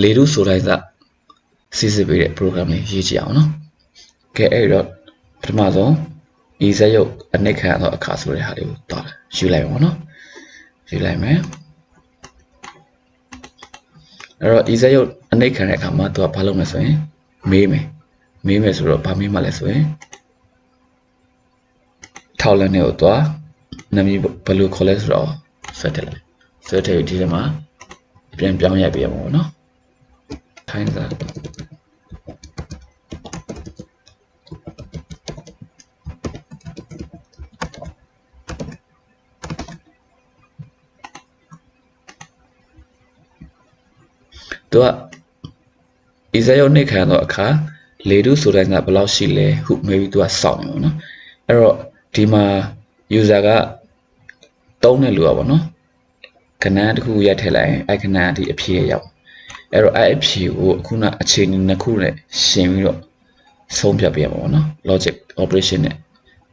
လေထုဆိုတိုင်းကစစ်စစ်ပေးတဲ့ program လေးရေးကြည့်အောင်နော်ကဲအဲ့တော့ပထမဆုံးဤဇက်ရုပ်အနိတ်ခံရသောအခါဆိုတဲ့ဟာလေးကိုသွားယူလိုက်ပါနော်ယူလိုက်မယ်အဲ့တော့ဤဇက်ရုပ်အနိတ်ခံတဲ့အခါမှာသူကဘာလုပ်မလဲဆိုရင်မေးမယ်မေးမယ်ဆိုတော့ဘာမေးမှလဲဆိုရင်ထောက်လက်နဲ့ကိုသွားနာမည်ဘယ်လိုခေါ်လဲဆိုတော့ဆွဲထည့်လိုက်ဆွဲထည့်ပြီးဒီထဲမှာပြန်ပြောင်းရိုက်ပေးရမှာပေါ့နော် ထိုင်းစားသူကဣဇယောနှိတ်ခံသောအခါလေတုဆိုတဲ့ကဘယ်လောက်ရှိလဲဟုမေးပြီးသူကစောင့်နေပါတော့အဲ့တော့ဒီမှာ user ကတုံးတဲ့လူอ่ะဗောနော်ခဏတစ်ခုရက်ထည့်လိုက်ရင်အဲ့ခဏဒီအဖြေရောက် အဲ့တော့အဲ့အဖြေကိုအခုနအခြေအနေနှစ်ခုနဲ့ရှင်ပြီးတော့ဆုံးဖြတ်ပေးရမှာဗောနော် logic operation နဲ့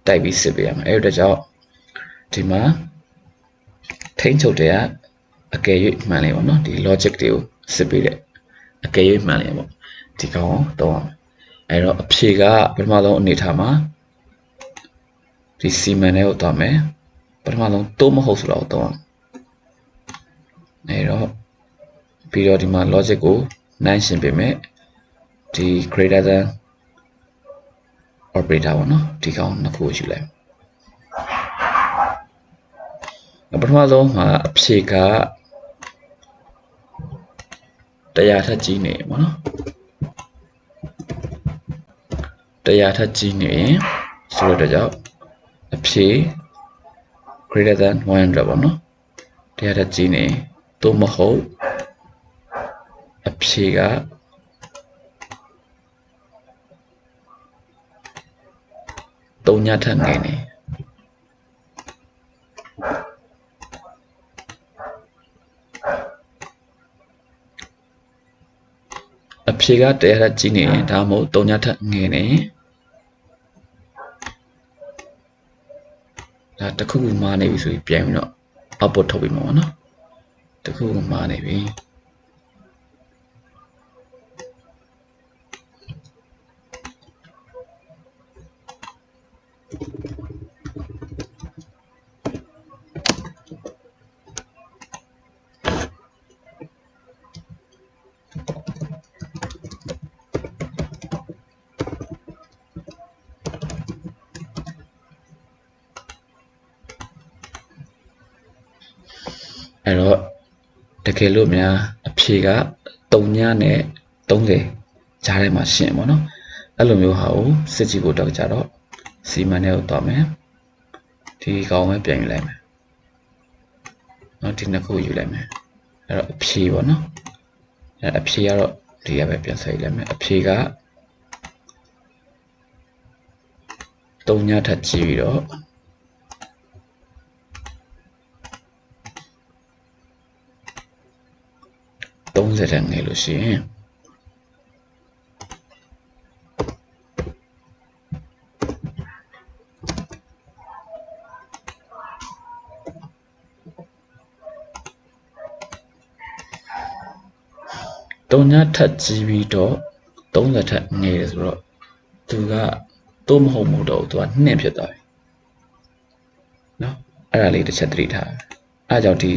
တိုက်ပြီးစစ်ပေးရမှာအဲ့တော့ကြောင့်ဒီမှာထိန်းချုပ်တဲ့ကအကယ်၍မှန်လေဗောနော်ဒီ logic တွေကိုစစ်ပေးတဲ့အကယ်၍မှန်လေဗောဒီကောင်ကိုတော့အောင်အဲ့တော့အဖြေကပထမဆုံးအနေထားမှာဒီစီမံတွေကိုသွားမယ်ပထမဆုံးတိုးမဟုတ်ဆိုတော့တော့အောင်အဲ့တော့ ပြီးတော့ဒီမှာ logic ကိုနိုင်ရှင်းပေးမယ်ဒီ greater than operator ပေါ့နော်ဒီကောင်နှစ်ခုကိုယူလိုက်ပထမဆုံးမှာအဖြေကတရားထက်ကြီးနေပေါ့နော်တရားထက်ကြီးနေရင်ဆိုတော့ကြောင့်အဖြေ greater than 100ပေါ့နော်တရားထက်ကြီးနေသို့မဟုတ် အဖြေကတုံညာထက်ငယ်နေအဖြေကတရားထက်ကြီးနေရင်ဒါမှမဟုတ်တုံညာထက်ငယ်နေဒါတစ်ခုခုမှားနေပြီဆိုပြီးပြန်ပြီးတော့ output ထုတ်ပြီးမှာပေါ့နော်တစ်ခုခုမှားနေပြီ တော့တကယ်လို့များအဖြေက3ညနဲ့30ကြားထဲမှာရှင်းပေါ့နော်အဲ့လိုမျိုးဟာကိုစစ်ကြည့်ဖို့တော့ကြတော့ စီမံနဲ့ကိုသွားမယ်ဒီကောင်ပဲပြန်ယူလိုက်မယ်နော်ဒီနှစ်ခုယူလိုက်မယ်အဲ့တော့အဖြေပေါ့နော်အဲ့အဖြေကတော့ဒီကပဲပြန်ဆက်ယူလိုက်မယ်အဖြေက3ညထပ်ကြည့်ပြီးတော့30တက်ငယ်လို့ရှိရင် တုံညာထက်ကြီးပြီးတော့30ထက်ငယ်တယ်ဆိုတော့သူကတိုးမဟုတ်မဟုတ်တော့သူကနှင့်ဖြစ်သွားပြီเนาะအဲ့ဒါလေးတစ်ချက်သတိထားအဲ့ဒါကြောင့်ဒီ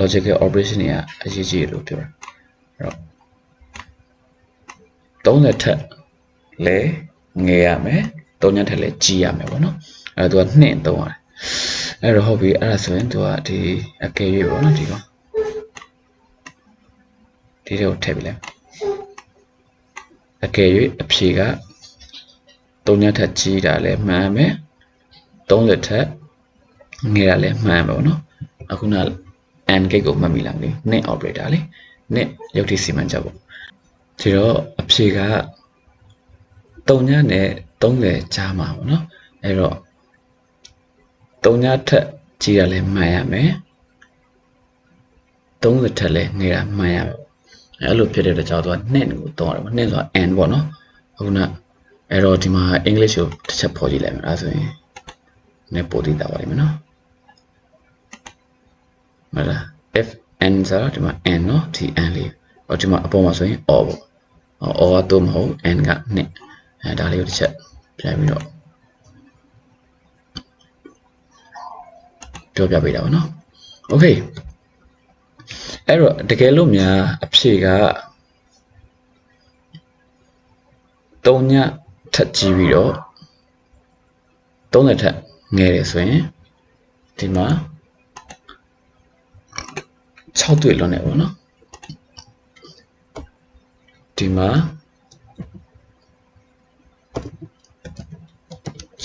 logical operation တွေကအရေးကြီးတယ်လို့ပြောတာအဲ့တော့30ထက်လဲငယ်ရမယ်3ညထက်လဲကြီးရမယ်ပေါ့နော်အဲ့တော့သူကနှင့်သုံးရတယ်အဲ့တော့ဟုတ်ပြီအဲ့ဒါဆိုရင်သူကဒီအကယ်၍ပေါ့နော်ဒီကောင် ဒီတွေကိုထည့်ပြီလဲအကယ်၍အဖြေက3ညထက်ကြီးတာလဲမှန်မယ်30ထက်ငယ်တာလဲမှန်ပါပေါ့နော်အခုန and gate ကိုမှတ်မိလားမသိဘူး net operator လေ net ရုပ်တိစီမံချက်ပေါ့ဒီတော့အဖြေက3ညနဲ့30ကြားမှာပေါ့နော်အဲ့တော့3ညထက်ကြီးတာလဲမှန်ရမယ်30ထက်လဲငယ်တာမှန်ရမယ် အဲ့လိုဖြစ်တဲ့တကြောင်သူကနှစ်ကိုသုံးရတယ်ပေါ့နှစ်ဆိုတာ and ပေါ့နော်အခုနအဲ့တော့ဒီမှာ English ကိုတစ်ချက်ပေါ်ကြည့်လိုက်မယ်ဒါဆိုရင်နည်းပို့တည်တာပါလိမ့်မယ်နော်မလား if n ဆိုတာဒီမှာ n နော် t n လေးဟောဒီမှာအပေါ်မှာဆိုရင် or ပေါ့ or ကတော့မဟုတ် n ကနှစ်အဲဒါလေးကိုတစ်ချက်ပြန်ပြီးတော့ပြောပြပေးတာပါနော် okay အဲ့တော့တကယ်လို့များအဖြေက3ညထပ်ကြည့်ပြီးတော့30ထက်ငယ်တယ်ဆိုရင်ဒီမှာ6တွေ့လွန်နေပါတော့ဒီမှာ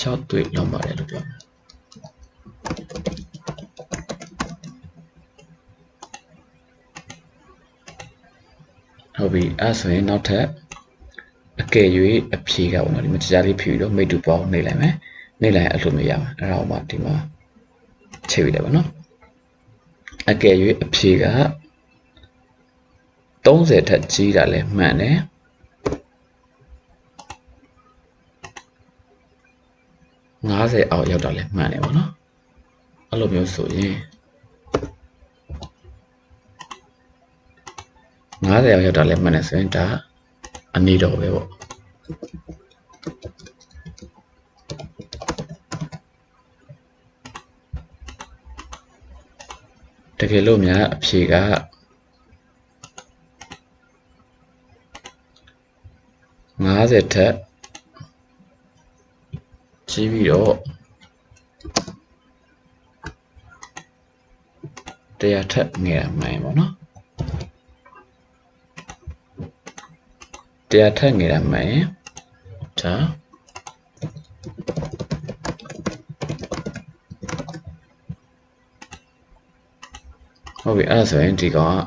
6တွေ့လွန်ပါတယ်လို့ပြော ဟုတ်ပြီအဲ့ဆိုရင်နောက်ထပ်အကယ်၍အဖြေကပေါ့နော်ဒီမှာကြားလေးဖြေပြီးတော့မိတ်တူပေါင်းနေလိုက်မယ်နေလိုက်ရင်အဲ့လိုမျိုးရမှာအဲ့ဒါမှဒီမှာချိန်ပြီးတယ်ပေါ့နော်အကယ်၍အဖြေက30ထက်ကြီးတာလဲမှန်တယ်50အောက်ရောက်တာလဲမှန်တယ်ပေါ့နော်အဲ့လိုမျိုးဆိုရင် 90ရောက်ရောက်တာလဲမှန်တယ်ဆိုရင်ဒါအနည်းတော့ပဲပေါ့တကယ်လို့များအဖြေက50ထက်ကြီးပြီးတော့တရားထက်ငယ်မှန်ပေါ့နော် တရားထက်ငယ်တာမှန်ရင်ဒါဟုတ်ပြီအဲ့ဒါဆိုရင်ဒီကောင်က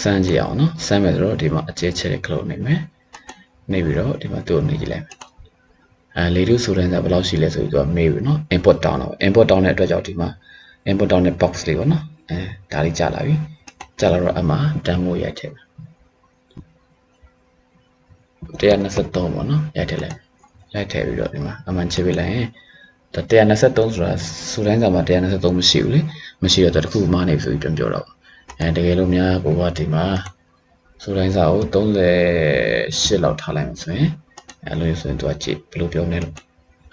စမ်းကြည့်အောင်နော်စမ်းမယ်ဆိုတော့ဒီမှာအကျဲချက်လေးကလုံးနေမယ်နေပြီးတော့ဒီမှာသူ့ကိုနေကြည့်လိုက်မယ်အဲလေတူဆိုတဲ့ကဘယ်လောက်ရှိလဲဆိုပြီးတော့မေးပြီနော် input down တော့ input down တဲ့အတွက်ကြောင့်ဒီမှာ input down တဲ့ box လေးပေါ့နော်အဲဒါလေးကြာလာပြီကြာလာတော့အမှ demo ရိုက်ထည့်မယ် 123ပေါ့နော်ရိုက်ထည့်လိုက်ရိုက်ထည့်ပြီးတော့ဒီမှာအမှန်ချစ်ပေးလိုက်ရင်ဒါ123ဆိုတာစူတိုင်းကမှာ123မရှိဘူးလေမရှိတော့တခုမှနေဆိုပြီးပြန်ပြောတော့အဲတကယ်လို့များကိုကဒီမှာစူတိုင်းစာကို38လောက်ထားလိုက်မှဆိုရင်အဲလိုဆိုရင်သူကကြည့်ဘယ်လိုပြောမလဲလို့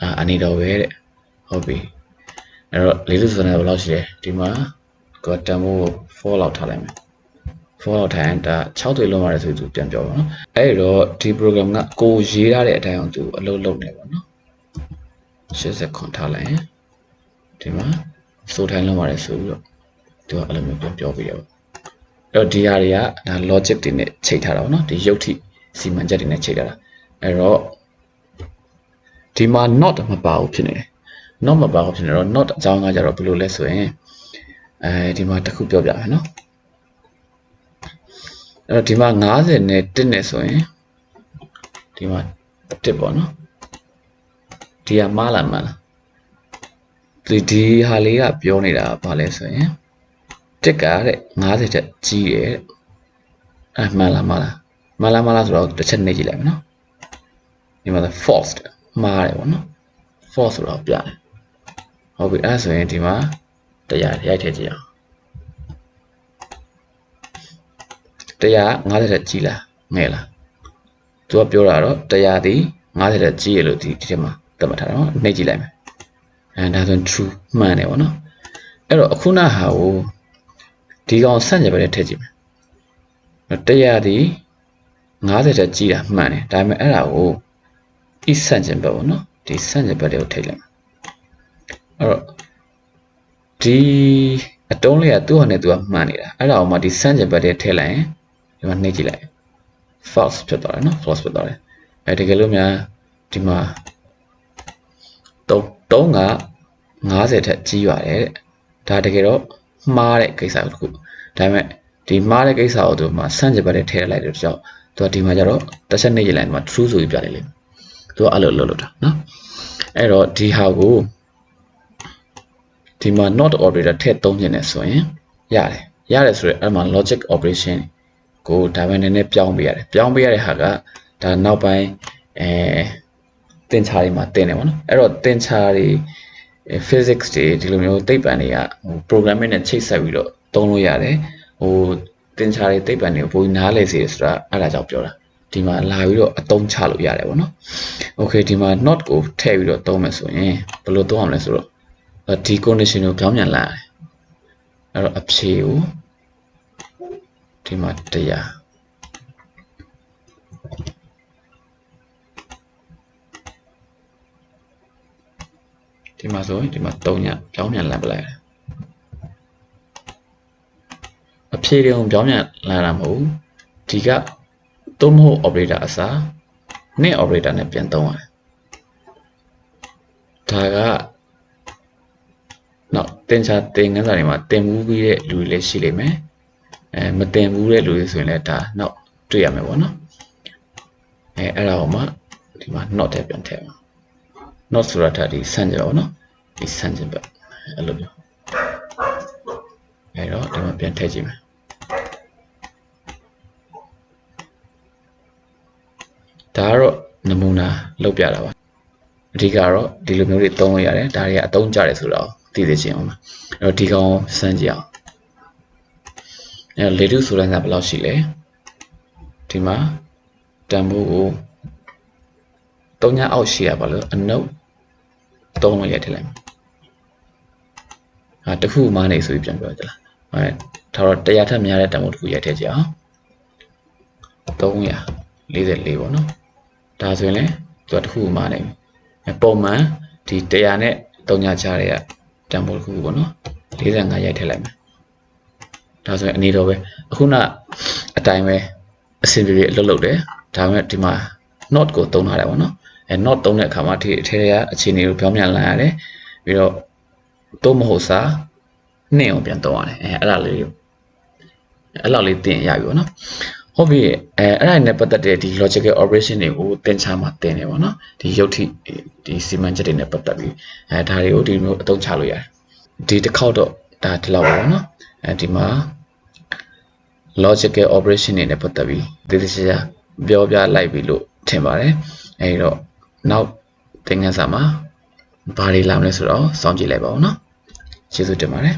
အာအနေတော်ပဲတဲ့ဟုတ်ပြီအဲ့တော့လေးလူစနေဘယ်လောက်ရှိလဲဒီမှာကိုတန်ဖိုး4လောက်ထားလိုက်မယ် 4လောက်ထားရင်ဒါ6တွေလုံးရတယ်ဆိုသူပြန်ပြောပါတော့အဲ့တော့ဒီ program ကကိုရေးထားတဲ့အတိုင်းအောင်သူအလုပ်လုပ်နေပါတော့80ခွန်ထားလိုက်ရင်ဒီမှာစိုးထိုင်းလုံးရတယ်ဆိုပြီးတော့သူကအဲ့လိုမျိုးပြန်ပြောပြရပါအဲ့တော့ဒီဟာတွေကဒါ logic တွေနဲ့ချိန်ထားတာပေါ့နော်ဒီရုပ်ထိစီမံချက်တွေနဲ့ချိန်ထားတာအဲ့တော့ဒီမှာ not မပါဘူးဖြစ်နေတယ် not မပါဘူးဖြစ်နေတော့ not အကြောင်းကကြတော့ဘယ်လိုလဲဆိုရင်အဲဒီမှာတစ်ခုပြောပြမယ်နော် အဲ့တော့ဒီမှာ90နဲ့1နဲ့ဆိုရင်ဒီမှာ1ပေါ့နော်ဒီကမှားလားမှားလားဒီဒီဟာလေးကပြောနေတာဘာလဲဆိုရင်တစ်ကတဲ့90တက်ကြီးတယ်အဲမှန်လားမှားလားမှားလားမှားလားဆိုတော့တစ်ချက်နေကြည့်လိုက်မယ်နော်ဒီမှာ false မှားတယ်ပေါ့နော် false ဆိုတော့ပြတယ်ဟုတ်ပြီအဲဆိုရင်ဒီမှာတရားရိုက်ထည့်ကြည့်အောင် တရား50တက်ကြီးလားငယ်လားသူကပြောတာတော့တရားဒီ50တက်ကြီးရလို့ဒီဒီထဲမှာသတ်မှတ်ထားတယ်နော်နှိပ်ကြည့်လိုက်မယ်အဲဒါဆို true မှန်တယ်ပေါ့နော်အဲ့တော့အခုနဟာကိုဒီကောင်ဆန့်ကျင်ဘက်နဲ့ထည့်ကြည့်မယ်တရားဒီ50တက်ကြီးတာမှန်တယ်ဒါပေမဲ့အဲ့ဒါကိုဤဆန့်ကျင်ဘက်ပေါ့နော်ဒီဆန့်ကျင်ဘက်တွေကိုထည့်လိုက်မယ်အဲ့တော့ဒီအတုံးလေးကသူ့ဟာနဲ့သူကမှန်နေတာအဲ့ဒါအောင်မှဒီဆန့်ကျင်ဘက်တွေထည့်လိုက်ရင် ဒီမှာနှိပ်ကြည့်လိုက် false ဖြစ်သွားတယ်နော် false ဖြစ်သွားတယ်အဲတကယ်လို့များဒီမှာတုံးတုံးက90ထက်ကြီးပါတယ်တဲ့ဒါတကယ်တော့မှားတဲ့ကိစ္စတစ်ခုဒါပေမဲ့ဒီမှားတဲ့ကိစ္စကိုသူမှာဆန့်ကျင်ဘက်တွေထည့်လိုက်တဲ့ကြောင့်သူကဒီမှာကျတော့တစ်ချက်နှိပ်ကြည့်လိုက်မှာ true ဆိုပြီးပြလိုက်လိမ့်မယ်သူကအဲ့လိုလုပ်လို့တာနော်အဲ့တော့ဒီဟာကိုဒီမှာ not operator ထည့်သုံးခြင်းနဲ့ဆိုရင်ရတယ်ရတယ်ဆိုရင်အဲ့မှာ logic operation ကိုဒါပဲနည်းနည်းပြောင်းပေးရတယ်ပြောင်းပေးရတဲ့ဟာကဒါနောက်ပိုင်းအဲသင်္ချာတွေမှာသင်တယ်ပေါ့နော်အဲ့တော့သင်္ချာတွေ physics တွေဒီလိုမျိုးသိပ္ပံတွေကဟို programming နဲ့ချိတ်ဆက်ပြီးတော့သုံးလို့ရတယ်ဟိုသင်္ချာတွေသိပ္ပံတွေကိုဘိုးနားလဲစေတယ်ဆိုတာအဲ့ဒါကြောင့်ပြောတာဒီမှာလာပြီးတော့အသုံးချလို့ရတယ်ပေါ့နော် okay ဒီမှာ not ကိုထည့်ပြီးတော့သုံးမယ်ဆိုရင်ဘယ်လိုသုံးအောင်လဲဆိုတော့ဒီ condition ကိုပြောင်းပြန်လာရတယ်အဲ့တော့အဖြေကို ဒီမှာတရားဒီမှာဆိုရင်ဒီမှာ3ညပြောင်းပြန်လာပလိုက်တယ်အဖြေတွေကိုပြောင်းပြန်လာတာမဟုတ်ဘူးဒီကသုံးမဟုတ် operator အစားနဲ့ operator နဲ့ပြန်သုံးရတယ်ဒါကနောက်တင်ချာတင်ငန်းစာတွေမှာတင်မှုပြီးတဲ့လူတွေလည်းရှိလိမ့်မယ် အဲမတင်ဘူးတဲ့လူတွေဆိုရင်လည်းဒါနောက်တွေ့ရမယ်ပေါ့နော်အဲအဲ့ဒါဟိုမှာဒီမှာ not တဲ့ပြန်ထည့်ပါ not ဆိုတာဒါဒီဆန့်ကျင်ပါဘောနော်ဒီဆန့်ကျင်ဘက်အဲ့လိုမျိုးအဲ့တော့ဒီမှာပြန်ထည့်ကြည့်မယ်ဒါကတော့နမူနာလောက်ပြတာပါအဓိကတော့ဒီလိုမျိုးတွေသုံးလို့ရတယ်ဒါတွေကအသုံးကျတယ်ဆိုတော့သိသိချင်းအောင်ပါအဲ့တော့ဒီကောင်စမ်းကြည့်အောင် အဲ့တော့လေတုဆိုတဲ့ကဘယ်လောက်ရှိလဲဒီမှာတန်ဖိုးကို3ညအောက်ရှိရပါလို့အနုပ်3လို့ရထည့်လိုက်မယ်ဟာတစ်ခုမှနေဆိုပြီးပြန်ပြောကြလားအဲဒါတော့100ထက်များတဲ့တန်ဖိုးတစ်ခုရထည့်ကြအောင်344ပေါ့နော်ဒါဆိုရင်လည်းသူကတစ်ခုမှနေပြီပုံမှန်ဒီ100နဲ့3ညချတဲ့ကတန်ဖိုးတစ်ခုပေါ့နော်45ရိုက်ထည့်လိုက်မယ် ဒါဆိုရင်အနေတော့ပဲအခုနအတိုင်းပဲအဆင်ပြေပြေအလုပ်လုပ်တယ်ဒါပေမဲ့ဒီမှာ not ကိုသုံးထားတယ်ပေါ့နော်အဲ not သုံးတဲ့အခါမှာဒီအထဲကအခြေအနေကိုပြောင်းပြန်လာရတယ်ပြီးတော့သုံးမဟုတ်စာနှင့်အောင်ပြန်သုံးရတယ်အဲအဲ့ဒါလေးအဲ့လောက်လေးသင်ရပြီပေါ့နော်ဟုတ်ပြီအဲအဲ့ဒါနဲ့ပတ်သက်တဲ့ဒီ logical operation တွေကိုသင်ချာမှာသင်တယ်ပေါ့နော်ဒီရုပ်ထိဒီစီမံချက်တွေနဲ့ပတ်သက်ပြီးအဲဒါတွေကိုဒီမျိုးအသုံးချလို့ရတယ်ဒီတစ်ခေါက်တော့ဒါဒီလောက်ပါပေါ့နော် အဲဒီမှာ logical operation တွေနဲ့ပတ်သက်ပြီးသေသေးချာချာပြောပြလိုက်ပြီလို့ထင်ပါတယ်အဲဒီတော့နောက်သင်ခန်းစာမှာဘာတွေလာမလဲဆိုတော့စောင့်ကြည့်လိုက်ပါဦးနော်ကျေးဇူးတင်ပါတယ်